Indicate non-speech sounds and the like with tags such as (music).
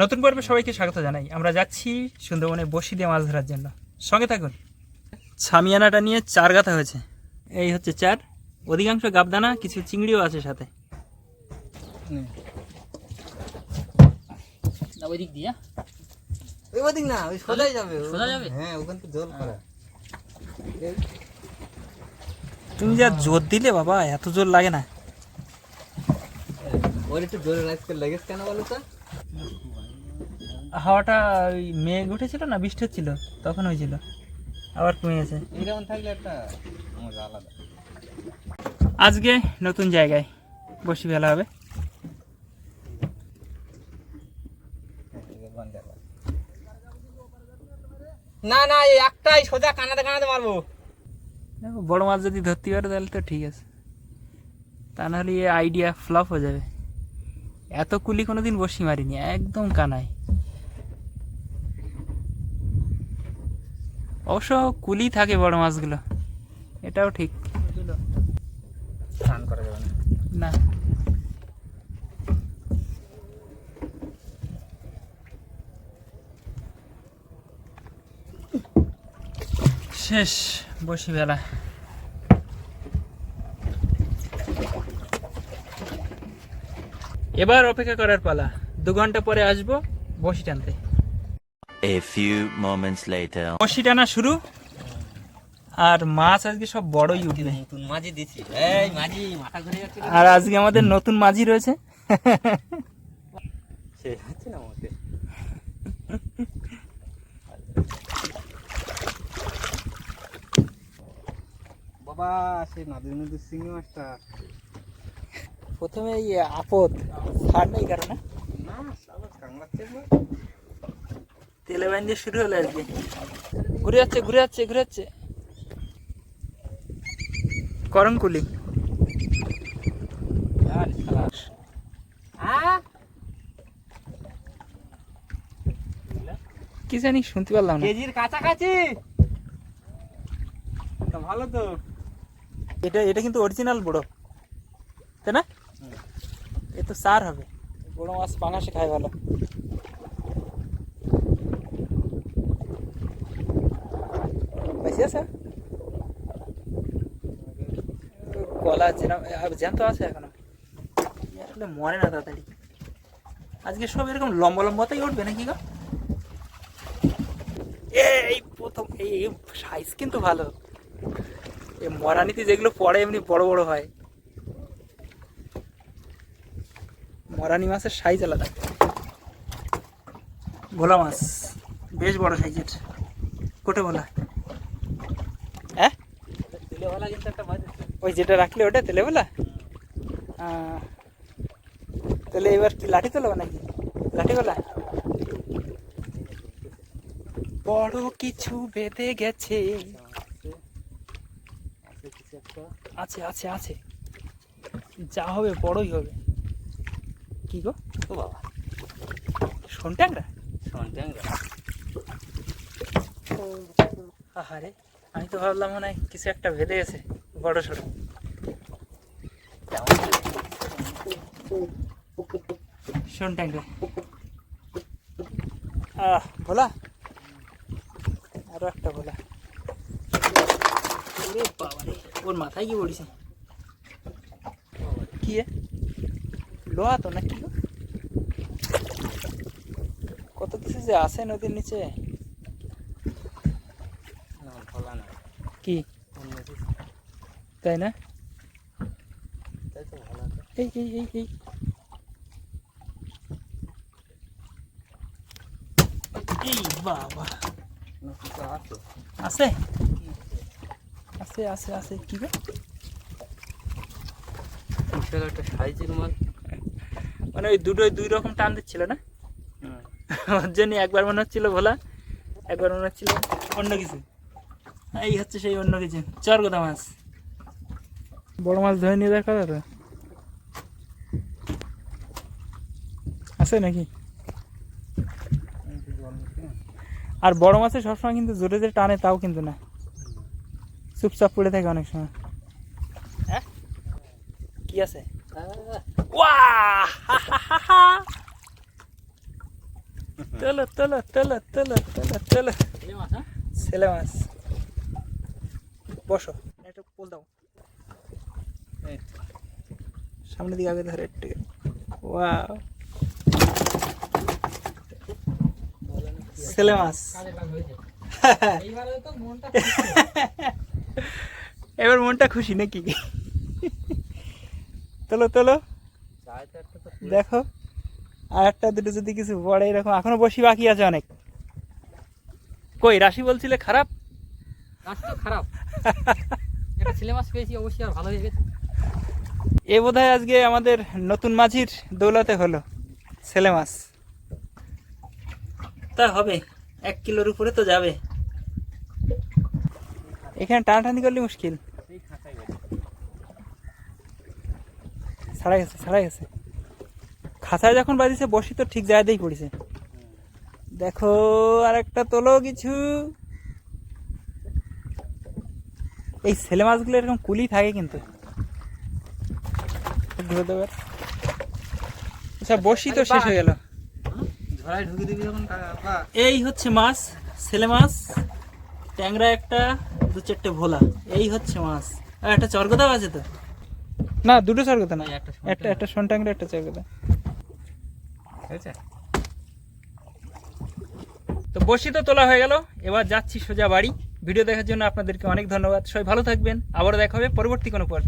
নতুন পর্বে সবাইকে স্বাগত জানাই। আমরা যাচ্ছি সুন্দরবনে বসি দিয়ে মাছ ধরার জন্য। সঙ্গে থাকুন। ছামিয়ানাটা নিয়ে চার গাথা হয়েছে। এই হচ্ছে চার। অধিকাংশ গাবদানা কিছু চিংড়িও আছে সাথে। দিয়া। না ওই সোজাই যাবে। সোজা যাবে? হ্যাঁ ওখান জল করা। তুমি যা জোর দিলে বাবা এত জোর লাগে না। ওর একটু জোরে লেগেছে কেন বলো তো? হাওয়াটা ওই মেঘ উঠেছিল না বৃষ্টি হচ্ছিল তখন হয়েছিল আবার কমে গেছে এইরকম থাকলে একটা মজা আলাদা। আজকে নতুন জায়গায় বসি ফেলা হবে। না না এই একটাই সোজা কানাতে কানাতে মারবো। দেখো বড় মাছ যদি ধরতে পারে তাহলে তো ঠিক আছে। তা নাহলে এই আইডিয়া ফ্লপ হয়ে যাবে। এত কুলি কোনোদিন বসি মারিনি একদম কানায়। অবশ্য কুলি থাকে বড় মাছগুলো। এটাও ঠিক। স্নান করা যাবে না? না। শেষ বসি বেলা এবার অপেক্ষা করার পালা। দু ঘণ্টা পরে আসব বসি টানতে A few moments later. বসি টানা শুরু। আর মাছ আজকে সব বড়ই উঠবে নতুন মাঝি দিছি এই মাঝি মাথা ঘুরে যাচ্ছে। আর আজকে আমাদের নতুন মাঝি রয়েছে। সে হচ্ছে না মোটে বাবা সেই নদীর নদীর চিংড়ি মাছটা। প্রথমে এই আপদ ছাড় নেই কারণে না সাবাস কাংলাচ্ছে তেলে বাইন দিয়ে শুরু হলো আর কি ঘুরে যাচ্ছে ঘুরে যাচ্ছে ঘুরে যাচ্ছে। করমকুলি হ্যাঁ? কি জানি শুনতে পারলাম না। কেজির কাছাকাছি? ভালো তো। এটা এটা কিন্তু অরিজিনাল বড়। তাই না? এ তো সার হবে। বড় মাছ পাঙাশে খায় ভালো। আছে? কলা জ্যান্ত আছে এখনও? আসলে মরে না তাড়াতাড়ি। আজকে সব এরকম লম্বা লম্বাতেই উঠবে নাকি গো? এই প্রথম এই সাইজ কিন্তু ভালো। এই মরানিতে যেগুলো পড়ে এমনি বড় বড় হয়। মরানি মাছের সাইজ আলাদা। ভোলা মাছ, বেশ বড় সাইজের কোটে ভোলা হ্যাঁ দিলে ভালো কিন্তু একটা মাছ আছে। ওই যেটা রাখলে ওটা তেলে আহ, তাহলে এবার কি লাঠি তোলা নাকি? লাঠি ভোলা বড় কিছু বেঁধে গেছে। আছে আছে আছে। আছে যা হবে বড়ই হবে। কি গো? ও বাবা। শোন ট্যাংরা শোন ট্যাংরা আহারে। আমি তো ভাবলাম মনে হয় কিছু একটা ভেদে গেছে বড় সড়ো। শোন ট্যাংরা। আহ ভোলা। আরও একটা ভোলা। ওরে বাবারে ওর মাথায় কি পড়েছে? কি লোহা তো নাকি? গো? কত কিছু যে আছে নদীর নিচে না ভালো না কি? তাই না? এই এই এই এই। এই বাবা। আছে? আছে আছে আছে। কি গো? বিশাল একটা সাইজের মাছ মানে ওই দুটোই দুই রকম টান দিচ্ছিল না? ওর জন্য একবার মনে হচ্ছিল ভোলা একবার মনে হচ্ছিল অন্য কিছু। এই হচ্ছে সেই অন্য কিছু। চর গোদা মাছ বড় মাছ ধরে নিয়ে দেখা তো আছে নাকি? আর বড় মাছে সবসময় কিন্তু জোরে জোরে টানে তাও কিন্তু না। চুপচাপ পড়ে থাকে অনেক সময়। হ্যাঁ? কি আছে? ওয়া (laughs) তোলো তোলো তোলো তোলো তোলো তোলো। ছেলে মাছ। বসো একটু পোল দাও। এই, সামনের দিকে আগে ধরে একটু। ওয়াও। ছেলে মাছ। (laughs) এবার মনটা খুশি নাকি? তোলো তোলো। দেখো আর একটা দুটো যদি কিছু বড় এরকম এখনও বসি বাকি আছে অনেক। কই রাশি বলছিলে খারাপ? খারাপ। মাছ পেয়েছি অবশ্যই আর ভালো হয়ে গেছে এ বোধহয় আজকে আমাদের নতুন মাঝির দৌলতে হলো ছেলে মাছ। তা হবে এক কিলোর উপরে তো যাবে। এখানে টানাটানি করলে মুশকিল। ছাড়া গেছে ছাড়া গেছে। খাঁচায় যখন বাজিছে বসি তো ঠিক জায়গাতেই পড়েছে। দেখো আর একটা তোলো কিছু। এই ছেলে মাছগুলো এরকম কুলি থাকে কিন্তু। ঘুরে দেবে। আচ্ছা বসি তো শেষ হয়ে গেল। ঢুকে দিবি যখন এই হচ্ছে মাছ ছেলে মাছ ট্যাংরা একটা দু চারটে ভোলা। এই হচ্ছে মাছ। আর একটা চরগদাও আছে তো? না দুটো চরগদা না। একটা একটা একটা শোন ট্যাংরা একটা চরগদা। হয়েছে? তো বসি তো তোলা হয়ে গেল। এবার যাচ্ছি সোজা বাড়ি। ভিডিও দেখার জন্য আপনাদেরকে অনেক ধন্যবাদ। সবাই ভালো থাকবেন। আবারও দেখা হবে পরবর্তী কোনো পর্ব।